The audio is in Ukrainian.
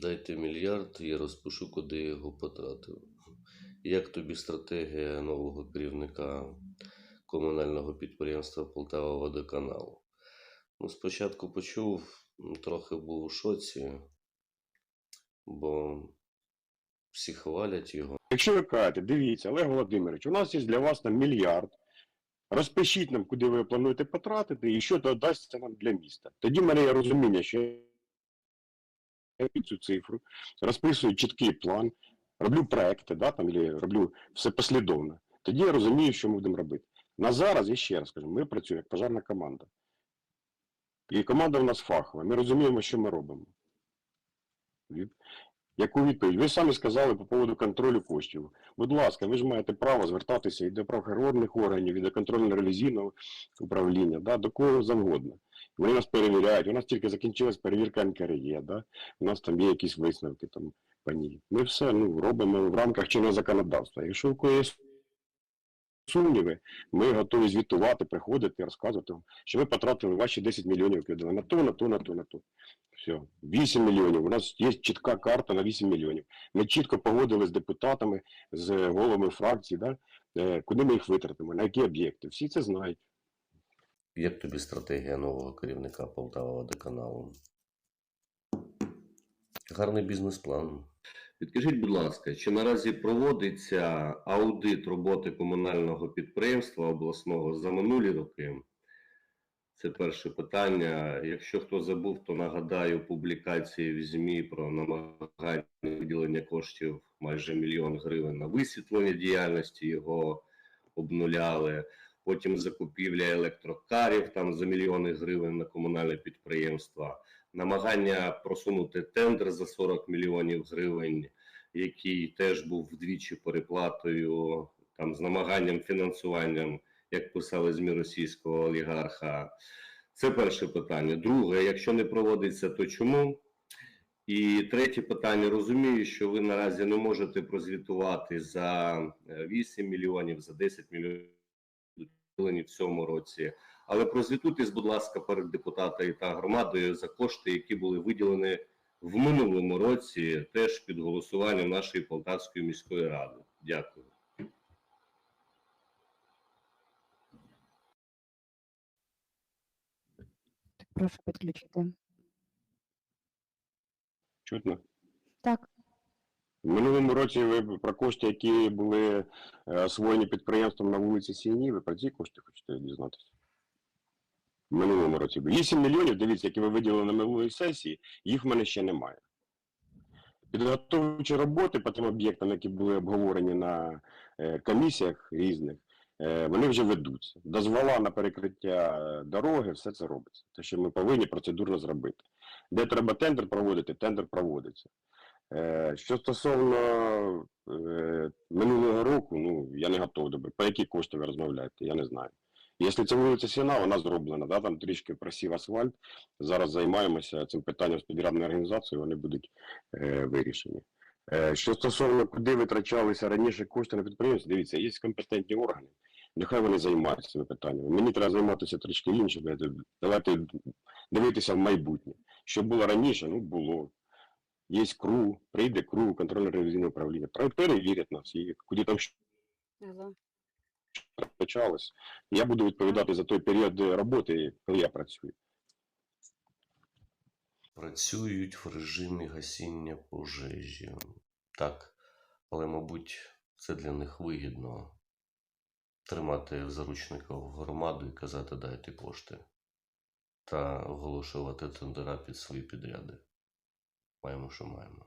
Дайте мільярд, я розпишу, куди його потратив. Як тобі стратегія нового керівника комунального підприємства Полтава Водоканал? Ну, спочатку почув, трохи був у шоці, бо всі хвалять його. Якщо ви кажете, дивіться, Олег Володимирович, у нас є для вас там мільярд. Розпишіть нам, куди ви плануєте потратити, і що додасться нам для міста. Тоді в мене є розуміння, що цю цифру, розписую чіткий план, роблю проекти, да, там, роблю все послідовно. Тоді я розумію, що ми будемо робити. На зараз, я ще раз кажу, ми працюємо як пожарна команда. І команда у нас фахова. Ми розуміємо, що ми робимо. Яку відповідь? Ви самі сказали по поводу контролю коштів. Будь ласка, ви ж маєте право звертатися і до правоохоронних органів, і до контрольно-ревізійного управління, да, до кого завгодно. Вони нас перевіряють. У нас тільки закінчилась перевірка НКРЄ, у нас там є якісь висновки там по ній. Ми все ну, робимо в рамках чинного законодавства. Якщо у когось сумніви, ми готові звітувати, приходити, розказувати вам, що ви потратили ваші 10 мільйонів кидали на то, на то, на то, на то. Все, 8 мільйонів. У нас є чітка карта на 8 мільйонів. Ми чітко погодили з депутатами, з головами фракцій, да? е, куди ми їх витратимо, на які об'єкти. Всі це знають. Як тобі стратегія нового керівника Полтава Водоканалу? Гарний бізнес-план. Підкажіть, будь ласка, чи наразі проводиться аудит роботи комунального підприємства обласного за минулі роки? Це перше питання. Якщо хто забув, то нагадаю публікації в ЗМІ про намагання виділення коштів майже мільйон гривень на висвітлення діяльності його обнуляли. Потім закупівля електрокарів там за мільйони гривень на комунальне підприємства намагання просунути тендер за 40 мільйонів гривень, який теж був вдвічі переплатою, там з намаганням фінансуванням, як писали ЗМІ російського олігарха. Це перше питання. Друге, якщо не проводиться, то чому? І третє питання. Розумію, що ви наразі не можете прозвітувати за е, 8 мільйонів, за 10 мільйонів в цьому році. Але прозвітуйтесь, будь ласка, перед депутатами та громадою за кошти, які були виділені в минулому році, теж під голосуванням нашої Полтавської міської ради. Дякую. Прошу підключити. Чутно? Так, минулому році ви про кошти, які були е, освоєні підприємством на вулиці Сіні, ви про ці кошти хочете дізнатися? Минулому році. 8 мільйонів, дивіться, які ви виділили на минулій сесії, їх в мене ще немає. Підготовчі роботи по тим об'єктам, які були обговорені на е, комісіях різних, е, вони вже ведуться. Дозвола на перекриття дороги, все це робиться. Те, що ми повинні процедурно зробити. Де треба тендер проводити, тендер проводиться. Е, Що стосовно е, минулого року, ну я не готовий до По які кошти ви розмовляєте, я не знаю. Якщо це вулиця Сіна, вона зроблена, да, там трішки просів асфальт. Зараз займаємося цим питанням з підрядною організацією, вони будуть е, вирішені. Е, що стосовно куди витрачалися раніше кошти на підприємство, дивіться, є компетентні органи. Нехай вони займаються цими питаннями. Мені треба займатися трішки іншим. Давайте дивитися в майбутнє. Що було раніше, ну було. Є КРУ, прийде КРУ, контрольно-ревізійне управління, пер- перевірять нас, і куди там що почалось. Я буду відповідати за той період роботи, коли я працюю. Працюють в режимі гасіння пожежі. Так, але, мабуть, це для них вигідно тримати в заручниках громаду і казати дайте кошти та оголошувати тендера під свої підряди. Маємо, що маємо.